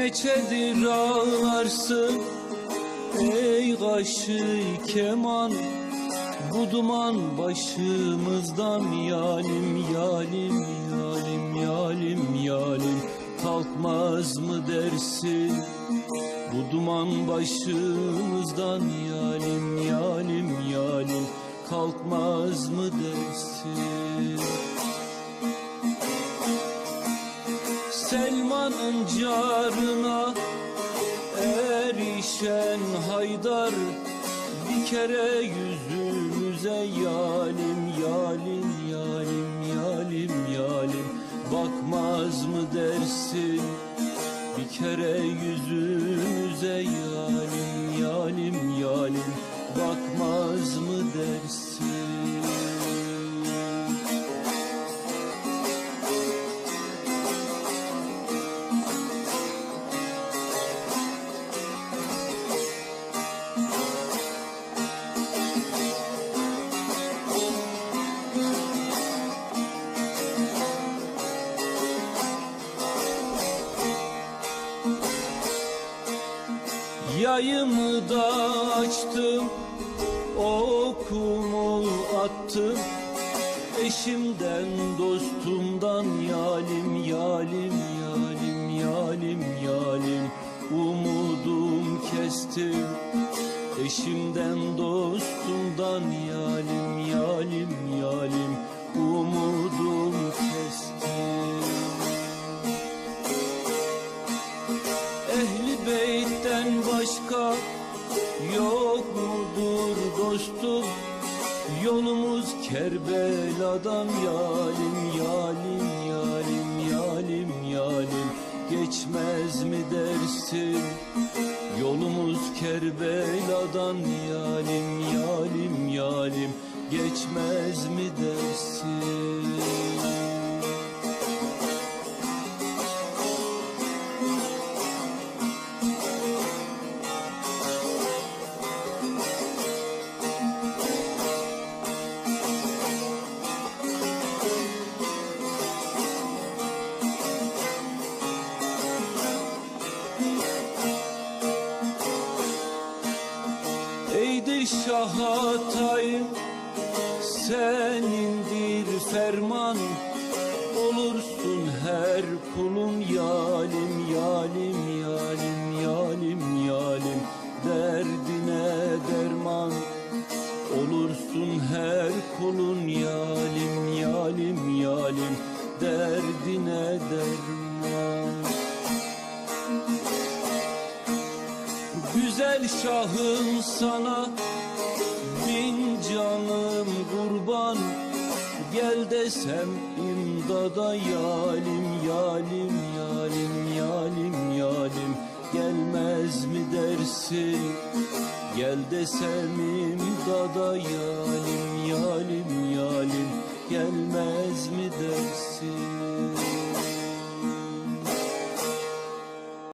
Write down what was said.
Gecedir ağlarsın ey kaşı keman? Bu duman başımızdan yalim yalim yalim yalim yalim. Kalkmaz mı dersin? Bu duman başımızdan yalim yalim yalim. Kalkmaz mı dersin Selman'ın carına erişen Haydar Bir kere yüzümüze yalim yalim yalim yalim yalim. Bakmaz mı dersin? Bir kere yüzümüze yalim yalim yalim. Bakmaz mı dersin Yayımı da açtım Okumu attım. Eşimden dostumdan yalim yalim yalim yalim yalim Umudum kestim. Eşimden dostumdan yalim yalim yalim Umudum yok mudur dostum Yolumuz Kerbela'dan yalim yalim yalim yalim yalim. Geçmez mi dersin? Yolumuz Kerbela'dan yalim yalim yalim. Geçmez mi dersin Eydi Şah Hatay'ım senindir ferman. Olursun her kulun yalim yalim yalim yalim yalim. Derdine derman. Olursun her kulun yalim yalim yalim. Derdine derman. Güzel şahım sana bin canım kurban Gel desem imdada yalim yalim yalim yalim yalim. Gelmez mi dersin? Gel desem imdada yalim yalim yalim. Gelmez mi dersin